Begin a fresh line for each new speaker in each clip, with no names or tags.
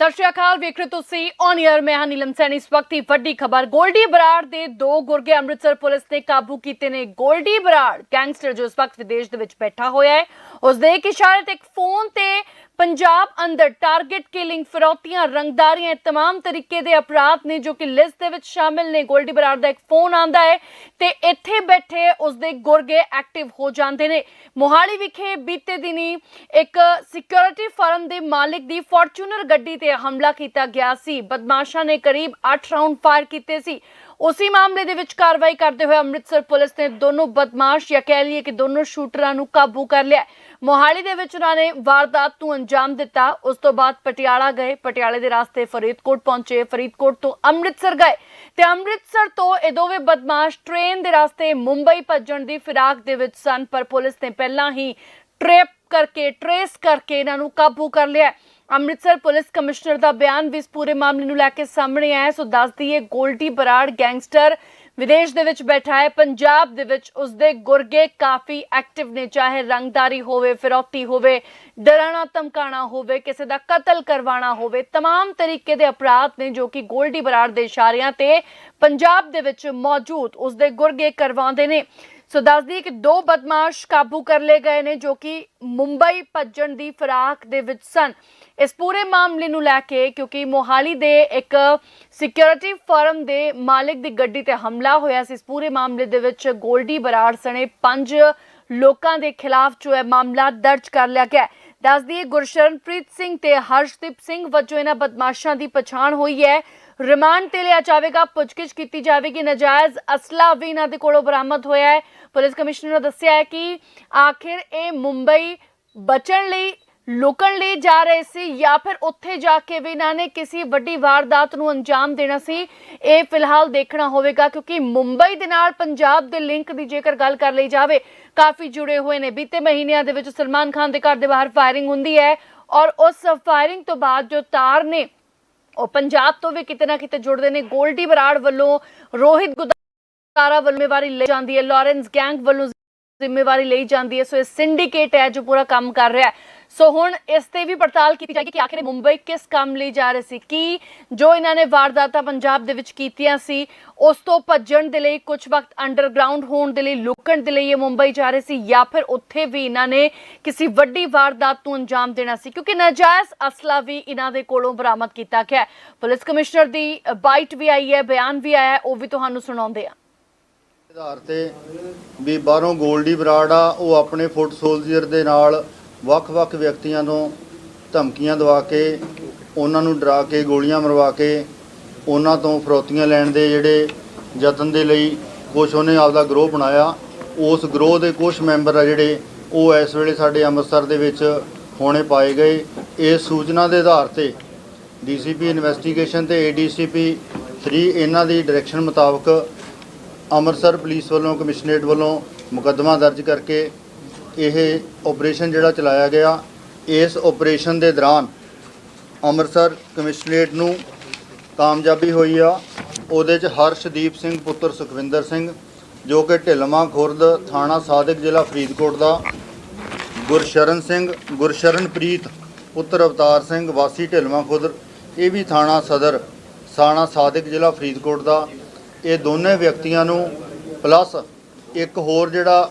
ਸਤਿ ਸ਼੍ਰੀ ਅਕਾਲ, ਵੇਖ ਰਹੇ ਹੋ ਤੁਸੀਂ ਔਨ 에ਅਰ ਮੈਂ ਹਾਂ ਨੀਲਮ ਸੈਣੀ। ਇਸ ਵਕਤ ਦੀ ਵੱਡੀ ਖਬਰ, ਗੋਲਡੀ ਬਰਾੜ ਦੇ ਦੋ ਗੁਰਗੇ ਅੰਮ੍ਰਿਤਸਰ ਪੁਲਿਸ ਨੇ ਕਾਬੂ ਕੀਤੇ ਨੇ। ਗੋਲਡੀ ਬਰਾੜ, ਗੈਂਗਸਟਰ ਜੋ ਇਸ ਵਕਤ ਵਿਦੇਸ਼ ਦੇ ਵਿੱਚ ਬੈਠਾ ਹੋਇਆ ਹੈ ਉਸ ਦੇ ਇੱਕ ਇਸ਼ਾਰੇ ਤੇ ਇੱਕ ਫੋਨ ਤੇ ਪੰਜਾਬ ਅੰਦਰ ਟਾਰਗੇਟ ਕਿਲਿੰਗ ਫਿਰੌਤੀਆਂ ਰੰਗਦਾਰੀਆਂ ਇਹ तमाम ਤਰੀਕੇ ਦੇ ਅਪਰਾਧ ਨੇ ਜੋ ਕਿ ਲਿਸਟ ਦੇ ਵਿੱਚ ਸ਼ਾਮਿਲ ਨੇ ਗੋਲਡੀ ਬਰਾੜ ਦਾ ਇੱਕ ਫੋਨ ਆਂਦਾ ਹੈ ਤੇ ਇੱਥੇ ਬੈਠੇ ਉਸ ਦੇ ਗੁਰਗੇ ਐਕਟਿਵ ਹੋ ਜਾਂਦੇ ਨੇ ਮੋਹਾਲੀ ਵਿਖੇ ਬੀਤੇ ਦਿਨੀ ਇੱਕ ਸਿਕਿਉਰਿਟੀ ਫਰਮ ਦੇ ਮਾਲਕ ਦੀ ਫੋਰਚੂਨਰ ਗੱਡੀ ਤੇ ਹਮਲਾ ਕੀਤਾ ਗਿਆ ਸੀ ਬਦਮਾਸ਼ਾਂ ਨੇ ਕਰੀਬ 8 ਰਾਉਂਡ ਫਾਇਰ ਕੀਤੇ ਸੀ ਉਸੇ ਮਾਮਲੇ ਦੇ ਵਿੱਚ ਕਾਰਵਾਈ ਕਰਦੇ ਹੋਏ ਅੰਮ੍ਰਿਤਸਰ ਪੁਲਿਸ ਨੇ ਦੋਨੋਂ ਬਦਮਾਸ਼ ਜਾਂ ਕਹਿ ਲਈਏ ਕਿ ਦੋਨੋਂ ਸ਼ੂਟਰਾਂ ਨੂੰ ਕਾਬੂ ਕਰ ਲਿਆ ਮੋਹਾਲੀ ਦੇ ਵਿੱਚ ਉਹਨਾਂ ਨੇ ਵਾਰਦਾਤ ਨੂੰ ਅੰਜਾਮ ਦਿੱਤਾ। ਉਸ ਤੋਂ ਬਾਅਦ ਪਟਿਆਲਾ ਗਏ। ਪਟਿਆਲੇ ਦੇ ਰਾਸਤੇ ਫਰੀਦਕੋਟ ਪਹੁੰਚੇ। ਫਰੀਦਕੋਟ ਤੋਂ ਅੰਮ੍ਰਿਤਸਰ ਗਏ। ਤੇ ਅੰਮ੍ਰਿਤਸਰ ਤੋਂ ਇਹ ਦੋਵੇਂ ਬਦਮਾਸ਼ ਟ੍ਰੇਨ ਦੇ ਰਾਸਤੇ ਮੁੰਬਈ ਭੱਜਣ ਦੀ ਫਿਰਾਕ ਦੇ ਵਿੱਚ ਸਨ, ਪਰ ਪੁਲਿਸ ਨੇ ਪਹਿਲਾਂ ਹੀ ਟ੍ਰੈਪ ਕਰਕੇ, ਟਰੇਸ ਕਰਕੇ ਇਹਨਾਂ ਨੂੰ ਕਾਬੂ ਕਰ ਲਿਆ ਅੰਮ੍ਰਿਤਸਰ ਪੁਲਿਸ ਕਮਿਸ਼ਨਰ ਦਾ ਬਿਆਨ ਵੀ ਇਸ ਪੂਰੇ ਮਾਮਲੇ ਨੂੰ ਲੈ ਕੇ ਸਾਹਮਣੇ ਆਇਆ ਹੈ। ਸੋ ਦੱਸ ਦਈਏ ਗੋਲਡੀ ਬਰਾੜ ਗੈਂਗਸਟਰ ਵਿਦੇਸ਼ ਦੇ ਵਿੱਚ ਬੈਠਾ ਹੈ ਪੰਜਾਬ ਦੇ ਵਿੱਚ ਉਸਦੇ ਗੁਰਗੇ ਕਾਫੀ ਐਕਟਿਵ ਨੇ ਚਾਹੇ ਰੰਗਦਾਰੀ ਹੋਵੇ ਫਿਰੌਤੀ ਹੋਵੇ ਡਰਾਣਾ ਧਮਕਾਣਾ ਹੋਵੇ ਕਿਸੇ ਦਾ ਕਤਲ ਕਰਵਾਉਣਾ ਹੋਵੇ तमाम ਤਰੀਕੇ ਦੇ ਅਪਰਾਧ ਨੇ ਜੋ ਕਿ ਗੋਲਡੀ ਬਰਾੜ ਦੇ ਇਸ਼ਾਰਿਆਂ ਤੇ ਪੰਜਾਬ ਦੇ ਵਿੱਚ ਮੌਜੂਦ ਉਸਦੇ ਗੁਰਗੇ ਕਰਵਾਉਂਦੇ ਨੇ ਸੋ ਦੱਸ ਦਈਏ ਕਿ ਦੋ ਬਦਮਾਸ਼ ਕਾਬੂ ਕਰ ਲਏ ਗਏ ਨੇ ਜੋ ਕਿ ਮੁੰਬਈ ਭੱਜਣ ਦੀ ਫਰਾਕ ਦੇ ਵਿੱਚ ਸਨ। ਇਸ ਪੂਰੇ ਮਾਮਲੇ ਨੂੰ ਲੈ ਕੇ ਕਿਉਂਕਿ ਮੋਹਾਲੀ ਦੇ ਇੱਕ ਸਿਕਿਉਰਿਟੀ ਫਰਮ ਦੇ ਮਾਲਕ ਦੀ ਗੱਡੀ ਤੇ ਹਮਲਾ ਹੋਇਆ ਸੀ। ਇਸ ਪੂਰੇ ਮਾਮਲੇ ਦੇ ਵਿੱਚ ਗੋਲਡੀ ਬਰਾੜ ਸਣੇ ਪੰਜ ਲੋਕਾਂ ਦੇ ਖਿਲਾਫ ਜੋ ਹੈ ਮਾਮਲਾ ਦਰਜ ਕਰ ਲਿਆ ਗਿਆ ਹੈ। ਦੱਸ ਦਈਏ ਗੁਰਸ਼ਰਨਪ੍ਰੀਤ ਸਿੰਘ ਤੇ ਹਰਸ਼ਦੀਪ ਸਿੰਘ ਵਜੋਂ ਇਹਨਾਂ ਬਦਮਾਸ਼ਾਂ ਦੀ ਪਛਾਣ ਹੋਈ ਹੈ। ਰਿਮਾਂਡ ਤੇ ਲਿਆ ਜਾਵੇਗਾ, ਪੁੱਛਗਿੱਛ ਕੀਤੀ ਜਾਵੇਗੀ, ਨਜਾਇਜ਼ ਅਸਲਾ ਵੀ ਇਹਨਾਂ ਦੇ ਕੋਲੋਂ ਬਰਾਮਦ ਹੋਇਆ ਹੈ। ਪੁਲਿਸ ਕਮਿਸ਼ਨਰ ਨੇ ਦੱਸਿਆ ਹੈ ਕਿ ਆਖਿਰ ਇਹ ਮੁੰਬਈ ਬਚਣ ਲਈ, ਲੁਕਣ ਲਈ ਜਾ ਰਹੇ ਸੀ ਜਾਂ ਫਿਰ ਉੱਥੇ ਜਾ ਕੇ ਵੀ ਇਹਨਾਂ ਨੇ ਕਿਸੇ ਵੱਡੀ ਵਾਰਦਾਤ ਨੂੰ ਅੰਜਾਮ ਦੇਣਾ ਸੀ, ਇਹ ਫਿਲਹਾਲ ਦੇਖਣਾ ਹੋਵੇਗਾ ਕਿਉਂਕਿ ਮੁੰਬਈ ਦੇ ਨਾਲ ਪੰਜਾਬ ਦੇ ਲਿੰਕ ਦੀ ਜੇਕਰ ਗੱਲ ਕਰ ਲਈ ਜਾਵੇ, ਕਾਫੀ ਜੁੜੇ ਹੋਏ ਨੇ। ਬੀਤੇ ਮਹੀਨਿਆਂ ਦੇ ਵਿੱਚ ਸਲਮਾਨ ਖਾਨ ਦੇ ਘਰ ਦੇ ਬਾਹਰ ਫਾਇਰਿੰਗ ਹੁੰਦੀ ਹੈ ਔਰ ਉਸ ਫਾਇਰਿੰਗ ਤੋਂ ਬਾਅਦ ਜੋ ਤਾਰ ਨੇ ਪੰਜਾਬ ਤੋਂ ਵੀ ਕਿਤੇ ਨਾ ਕਿਤੇ ਜੁੜਦੇ ਨੇ। ਗੋਲਡੀ ਬਰਾੜ ਵੱਲੋਂ ਰੋਹਿਤ ਗੁਦਾਰਾ ਵੱਲੋਂ ਜ਼ਿੰਮੇਵਾਰੀ ਲਈ ਜਾਂਦੀ ਹੈ। ਲਾਰੈਂਸ ਗੈਂਗ ਵੱਲੋਂ ਜ਼ਿੰਮੇਵਾਰੀ ਲਈ ਜਾਂਦੀ ਹੈ। ਸੋ ਇਹ ਸਿੰਡੀਕੇਟ ਹੈ ਜੋ ਪੂਰਾ ਕੰਮ ਕਰ ਰਿਹਾ ਹੈ। ਸੋ ਹੁਣ ਇਸ ਤੇ ਵੀ ਪੜਤਾਲ ਕੀਤੀ ਜਾਏਗੀ ਕਿ ਆਖਿਰ ਮੁੰਬਈ ਕਿਸ ਕੰਮ ਲਈ ਜਾ ਰਹੇ ਸੀ? ਕੀ ਜੋ ਇਹਨਾਂ ਨੇ ਵਾਰਦਾਤਾਂ ਪੰਜਾਬ ਦੇ ਵਿੱਚ ਕੀਤੀਆਂ ਸੀ, ਉਸ ਤੋਂ ਭੱਜਣ ਦੇ ਲਈ ਕੁਝ ਵਕਤ ਅੰਡਰਗਰਾਉਂਡ ਹੋਣ ਦੇ ਲਈ, ਲੁਕਣ ਦੇ ਲਈ ਇਹ ਮੁੰਬਈ ਜਾ ਰਹੇ ਸੀ ਜਾਂ ਫਿਰ ਉੱਥੇ ਵੀ ਇਹਨਾਂ ਨੇ ਕਿਸੇ ਵੱਡੀ ਵਾਰਦਾਤ ਨੂੰ ਅੰਜਾਮ ਦੇਣਾ ਸੀ? ਕਿਉਂਕਿ ਨਾਜਾਇਜ਼ ਅਸਲਾ ਵੀ ਇਹਨਾਂ ਦੇ ਕੋਲੋਂ ਬਰਾਮਦ ਕੀਤਾ ਗਿਆ ਪੁਲਿਸ ਕਮਿਸ਼ਨਰ ਦੀ ਬਾਈਟ ਵੀ ਆਈ ਹੈ, ਬਿਆਨ ਵੀ ਆਇਆ ਉਹ ਵੀ ਤੁਹਾਨੂੰ ਸੁਣਾਉਂਦੇ ਆ
ਆਧਾਰ ਤੇ ਵੀ ਬਾਹਰੋਂ ਗੋਲਡੀ ਬਰਾੜ ਆ, ਉਹ ਆਪਣੇ ਫੁੱਟ ਸੋਲਜਰ ਦੇ ਨਾਲ ਵੱਖ-ਵੱਖ ਵਿਅਕਤੀਆਂ ਨੂੰ ਧਮਕੀਆਂ ਦਵਾ ਕੇ, ਉਹਨਾਂ ਨੂੰ ਡਰਾ ਕੇ, ਗੋਲੀਆਂ ਮਰਵਾ ਕੇ, ਉਹਨਾਂ ਤੋਂ ਫਰੋਤੀਆਂ ਲੈਣ ਦੇ ਜਿਹੜੇ ਯਤਨ ਦੇ ਲਈ ਕੁਛ ਉਹਨੇ ਆਪਦਾ ਗਰੋਹ ਬਣਾਇਆ। ਉਸ ਗਰੋਹ ਦੇ ਕੁਝ ਮੈਂਬਰ ਆ ਜਿਹੜੇ ਉਹ ਇਸ ਵੇਲੇ ਸਾਡੇ ਅੰਮ੍ਰਿਤਸਰ ਦੇ ਵਿੱਚ ਹੋਣੇ ਪਾਏ ਗਏ। ਇਸ ਸੂਚਨਾ ਦੇ ਆਧਾਰ ਤੇ ਡੀਸੀਪੀ ਇਨਵੈਸਟੀਗੇਸ਼ਨ ਤੇ ਏਡੀਸੀਪੀ 3 ਇਹਨਾਂ ਦੀ ਡਾਇਰੈਕਸ਼ਨ ਮੁਤਾਬਕ ਅੰਮ੍ਰਿਤਸਰ ਪੁਲਿਸ ਵੱਲੋਂ ਕਮਿਸ਼ਨਰੇਟ ਵੱਲੋਂ ਮੁਕੱਦਮਾ ਦਰਜ ਕਰਕੇ ਇਹ ਆਪਰੇਸ਼ਨ ਜਿਹੜਾ ਚਲਾਇਆ ਗਿਆ, ਇਸ ਆਪਰੇਸ਼ਨ ਦੇ ਦੌਰਾਨ ਅੰਮ੍ਰਿਤਸਰ ਕਮਿਸ਼ਨਰੇਟ ਨੂੰ ਕਾਮਯਾਬੀ ਹੋਈ ਆ। ਉਹਦੇ ਚ ਹਰਸ਼ਦੀਪ ਸਿੰਘ, ਪੁੱਤਰ ਸੁਖਵਿੰਦਰ ਸਿੰਘ, ਜੋ ਕਿ ਢਿਲਮਾ ਖੁਰਦ ਥਾਣਾ ਸਾਦਿਕ ਜ਼ਿਲ੍ਹਾ ਫਰੀਦਕੋਟ ਦਾ, ਗੁਰਸ਼ਰਨ ਸਿੰਘ, ਗੁਰਸ਼ਰਨਪ੍ਰੀਤ, ਪੁੱਤਰ ਅਵਤਾਰ ਸਿੰਘ, ਵਾਸੀ ਢਿਲਮਾ ਖੁਰਦ, ਇਹ ਵੀ ਥਾਣਾ ਸਦਰ ਥਾਣਾ ਸਾਦਿਕ ਜ਼ਿਲ੍ਹਾ ਫਰੀਦਕੋਟ ਦਾ। ਇਹ ਦੋਨੇ ਵਿਅਕਤੀਆਂ ਨੂੰ, ਪਲੱਸ ਇੱਕ ਹੋਰ ਜਿਹੜਾ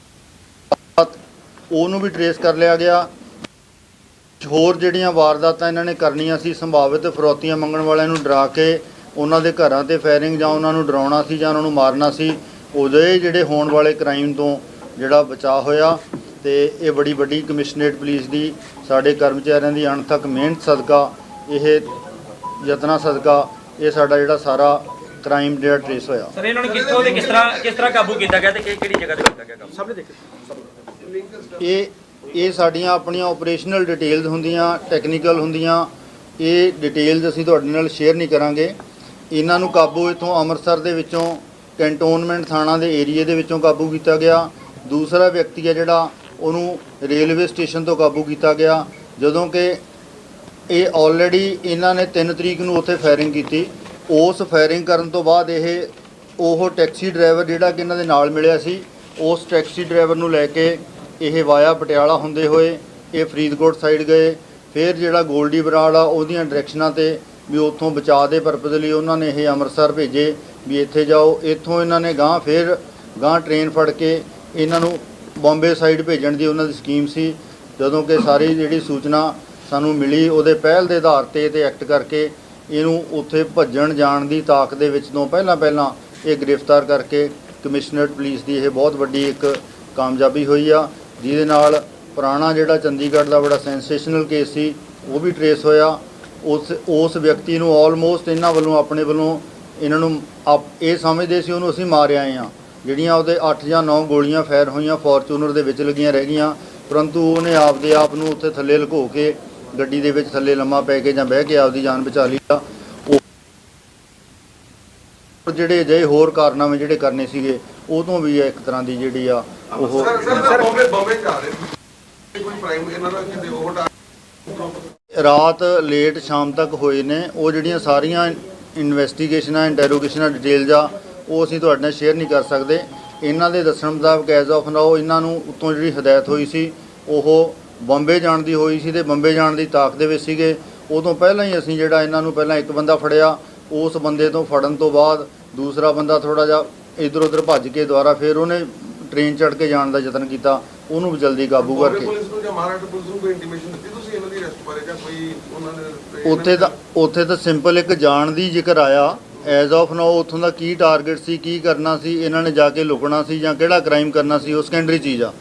ਉਹਨੂੰ ਵੀ ਟਰੇਸ ਕਰ ਲਿਆ ਗਿਆ। ਹੋਰ ਜਿਹੜੀਆਂ ਵਾਰਦਾਤਾਂ ਇਹਨਾਂ ਨੇ ਕਰਨੀਆਂ ਸੀ ਸੰਭਾਵਿਤ ਫਰੋਤੀਆਂ ਮੰਗਣ ਵਾਲਿਆਂ ਨੂੰ ਡਰਾ ਕੇ ਉਹਨਾਂ ਦੇ ਘਰਾਂ ਤੇ ਫਾਇਰਿੰਗ ਜਾਂ ਉਹਨਾਂ ਨੂੰ ਡਰਾਉਣਾ ਸੀ ਜਾਂ ਉਹਨਾਂ ਨੂੰ ਮਾਰਨਾ ਸੀ ਉਹਦੇ ਜਿਹੜੇ ਹੋਣ ਵਾਲੇ ਕ੍ਰਾਈਮ ਤੋਂ ਜਿਹੜਾ ਬਚਾਅ ਹੋਇਆ ਤੇ ਇਹ ਬੜੀ ਵੱਡੀ ਕਮਿਸ਼ਨਰੇਟ ਪੁਲਿਸ ਦੀ ਸਾਡੇ ਕਰਮਚਾਰੀਆਂ ਦੀ ਅਣਥੱਕ ਮਿਹਨਤ ਸਦਕਾ ਇਹ ਯਤਨਾਂ ਸਦਕਾ ਇਹ ਸਾਡਾ ਜਿਹੜਾ ਸਾਰਾ ਕ੍ਰਾਈਮ ਜਿਹੜਾ ਟਰੇਸ ਹੋਇਆ।
ਸਰ ਇਹਨਾਂ ਨੂੰ ਕਿੱਥੋਂ ਤੇ ਕਿਸ ਤਰ੍ਹਾਂ ਕਿਸ ਤਰ੍ਹਾਂ ਕਾਬੂ ਕੀਤਾ ਗਿਆ ਤੇ ਕਿਹੜੀ ਜਗ੍ਹਾ ਤੇ ਕੀਤਾ ਗਿਆ ਕਾਬੂ ਸਭ ਨੇ
ਇਹ ਇਹ ਸਾਡੀਆਂ ਆਪਣੀਆਂ ਆਪਰੇਸ਼ਨਲ ਡਿਟੇਲਸ ਹੁੰਦੀਆਂ ਟੈਕਨੀਕਲ ਹੁੰਦੀਆਂ। ਇਹ ਡਿਟੇਲਸ ਅਸੀਂ ਤੁਹਾਡੇ ਨਾਲ ਸ਼ੇਅਰ ਨਹੀਂ ਕਰਾਂਗੇ। ਇਹਨਾਂ ਨੂੰ ਕਾਬੂ ਇਥੋਂ ਅੰਮ੍ਰਿਤਸਰ ਦੇ ਵਿੱਚੋਂ ਕੰਟੋਨਮੈਂਟ ਥਾਣਾ ਦੇ ਏਰੀਏ ਦੇ ਵਿੱਚੋਂ ਕਾਬੂ ਕੀਤਾ ਗਿਆ। ਦੂਸਰਾ ਵਿਅਕਤੀ ਹੈ ਜਿਹੜਾ, ਉਹਨੂੰ ਰੇਲਵੇ ਸਟੇਸ਼ਨ ਤੋਂ ਕਾਬੂ ਕੀਤਾ ਗਿਆ। ਜਦੋਂ ਕਿ ਇਹ ਆਲਰੇਡੀ ਇਹਨਾਂ ਨੇ 3 ਤਰੀਕ ਨੂੰ ਉੱਥੇ ਫਾਇਰਿੰਗ ਕੀਤੀ। ਉਸ ਫਾਇਰਿੰਗ ਕਰਨ ਤੋਂ ਬਾਅਦ ਇਹ, ਉਹ ਟੈਕਸੀ ਡਰਾਈਵਰ ਜਿਹੜਾ ਕਿ ਇਹਨਾਂ ਦੇ ਨਾਲ ਮਿਲਿਆ ਸੀ ਉਸ ਟੈਕਸੀ ਡਰਾਈਵਰ ਨੂੰ ਲੈ ਕੇ ਇਹ ਵਾਇਆ ਪਟਿਆਲਾ ਹੁੰਦੇ ਹੋਏ, ਇਹ ਫਰੀਦਕੋਟ ਸਾਈਡ ਗਏ, ਫਿਰ ਜਿਹੜਾ ਗੋਲਡੀ ਬਰਾੜ ਆ, ਉਹਦੀਆਂ ਡਾਇਰੈਕਸ਼ਨਾਂ ਤੇ ਵੀ ਉੱਥੋਂ ਬਚਾਅ ਦੇ ਪਰਪਸ ਲਈ ਉਹਨਾਂ ਨੇ ਇਹ ਅੰਮ੍ਰਿਤਸਰ ਭੇਜੇ ਵੀ ਇੱਥੇ ਜਾਓ। ਇੱਥੋਂ ਇਹਨਾਂ ਨੇ ਗਾਂ ਫਿਰ ਗਾਂ ਟ੍ਰੇਨ ਫੜ ਕੇ ਇਹਨਾਂ ਨੂੰ ਬੰਬੇ ਸਾਈਡ ਭੇਜਣ ਦੀ ਉਹਨਾਂ ਦੀ ਸਕੀਮ ਸੀ। ਜਦੋਂ ਕਿ ਸਾਰੀ ਜਿਹੜੀ ਸੂਚਨਾ ਸਾਨੂੰ ਮਿਲੀ, ਉਹਦੇ ਪਹਿਲ ਦੇ ਆਧਾਰ ਤੇ ਤੇ ਐਕਟ ਕਰਕੇ ਇਹਨੂੰ ਉੱਥੇ ਭੱਜਣ ਜਾਣ ਦੀ ਤਾਕ ਦੇ ਵਿੱਚ ਤੋਂ ਪਹਿਲਾਂ ਪਹਿਲਾਂ ਇਹ ਗ੍ਰਿਫਤਾਰ ਕਰਕੇ ਕਮਿਸ਼ਨਰੇਟ ਪੁਲਿਸ ਦੀ ਇਹ ਬਹੁਤ ਵੱਡੀ ਇੱਕ ਕਾਮਯਾਬੀ ਹੋਈ ਆ, ਜਿਹਦੇ ਨਾਲ ਪੁਰਾਣਾ ਜਿਹੜਾ ਚੰਡੀਗੜ੍ਹ ਦਾ ਬੜਾ ਸੈਂਸੇਸ਼ਨਲ ਕੇਸ ਸੀ, ਉਹ ਵੀ ਟਰੇਸ ਹੋਇਆ। ਉਸ ਉਸ ਵਿਅਕਤੀ ਨੂੰ ਆਲਮੋਸਟ ਇਹਨਾਂ ਵੱਲੋਂ, ਆਪਣੇ ਵੱਲੋਂ ਇਹਨਾਂ ਨੂੰ ਆਪ- ਇਹ ਸਮਝਦੇ ਸੀ ਉਹਨੂੰ ਅਸੀਂ ਮਾਰ ਆਏ ਆ। ਜਿਹੜੀਆਂ ਉਹਦੇ 8 ਜਾਂ 9 ਗੋਲੀਆਂ ਫਾਇਰ ਹੋਈਆਂ ਫੋਰਚੂਨਰ ਦੇ ਵਿੱਚ ਲੱਗੀਆਂ ਰਹਿ ਗਈਆਂ, ਪਰੰਤੂ ਉਹਨੇ ਆਪਦੇ ਆਪ ਨੂੰ ਉੱਥੇ ਥੱਲੇ ਲੁਕੋ ਕੇ ਗੱਡੀ ਦੇ ਵਿੱਚ ਥੱਲੇ ਲੰਮਾ ਪੈ ਕੇ ਜਾਂ ਬਹਿ ਕੇ ਆਪਦੀ ਜਾਨ ਬਚਾ ਲਈ ਆ। ਜਿਹੜੇ ਅਜਿਹੇ ਹੋਰ ਕਾਰਨਾਮੇ ਜਿਹੜੇ ਕਰਨੇ ਸੀਗੇ ਉਹ ਤੋਂ ਵੀ ਇੱਕ ਤਰ੍ਹਾਂ ਦੀ ਜਿਹੜੀ ਆ ਉਹ
ਸਰ ਸਰ ਬੰਬੇ ਬੰਬੇ ਜਾ ਰਹੇ ਸੀ। ਕੋਈ ਪ੍ਰਾਈਮ ਇਹਨਾਂ ਦਾ ਕਿਤੇ ਉਹ
ਰਾਤ ਲੇਟ ਸ਼ਾਮ ਤੱਕ ਹੋਏ ਨੇ ਉਹ ਜਿਹੜੀਆਂ ਸਾਰੀਆਂ ਇਨਵੈਸਟੀਗੇਸ਼ਨਾਂ ਇੰਟਰੋਗੇਸ਼ਨਾਂ ਡਿਟੇਲਸ ਆ ਉਹ ਅਸੀਂ ਤੁਹਾਡੇ ਨਾਲ ਸ਼ੇਅਰ ਨਹੀਂ ਕਰ ਸਕਦੇ। ਇਹਨਾਂ ਦੇ ਦੱਸਣ ਮੁਤਾਬਕ ਐਜ਼ ਆਫ ਨਾਓ ਇਹਨਾਂ ਨੂੰ ਉੱਤੋਂ ਜਿਹੜੀ ਹਦਾਇਤ ਹੋਈ ਸੀ ਉਹ ਬੰਬੇ ਜਾਣ ਦੀ ਹੋਈ ਸੀ ਤੇ ਬੰਬੇ ਜਾਣ ਦੀ ਤਾਕ ਦੇ ਵਿੱਚ ਸੀਗੇ। ਉਦੋਂ ਪਹਿਲਾਂ ਹੀ ਅਸੀਂ ਜਿਹੜਾ ਇਹਨਾਂ ਨੂੰ ਪਹਿਲਾਂ ਇੱਕ ਬੰਦਾ ਫੜਿਆ ਉਸ ਬੰਦੇ ਤੋਂ ਫੜਨ ਤੋਂ ਬਾਅਦ ਦੂਸਰਾ ਬੰਦਾ ਥੋੜਾ ਜਿਹਾ ਇਧਰ ਉਧਰ ਭੱਜ ਕੇ ਦੁਬਾਰਾ ਫਿਰ ਉਹਨੇ ਟ੍ਰੇਨ ਚੜ੍ਹ ਕੇ ਜਾਣ ਦਾ ਯਤਨ ਕੀਤਾ ਉਹਨੂੰ ਵੀ ਜਲਦੀ ਕਾਬੂ ਕਰਕੇ।
ਪੁਲਿਸ ਨੂੰ ਜਾਂ ਮਹਾਰਾਸ਼ਟਰ ਪੁਲਿਸ ਨੂੰ ਕੋਈ ਇੰਟੀਮੇਸ਼ਨ ਦਿੱਤੀ ਤੁਸੀਂ ਇਹਨਾਂ ਦੀ ਅਰੈਸਟ ਬਾਰੇ ਜਾਂ ਕੋਈ ਉਹਨਾਂ ਨੇ
ਉੱਥੇ ਤਾਂ ਉੱਥੇ ਤਾਂ ਸਿੰਪਲ ਇੱਕ ਜਾਣ ਦੀ ਜ਼ਿਕਰ ਆਇਆ ਐਜ਼ ਆਫ ਨਾਓ ਉੱਥੋਂ ਦਾ ਕੀ ਟਾਰਗੇਟ ਸੀ ਕੀ ਕਰਨਾ ਸੀ ਇਹਨਾਂ ਨੇ ਜਾ ਕੇ ਲੁਕਣਾ ਸੀ ਜਾਂ ਕਿਹੜਾ ਕ੍ਰਾਈਮ ਕਰਨਾ ਸੀ ਉਹ ਸੈਕੰਡਰੀ ਚੀਜ਼ ਆ।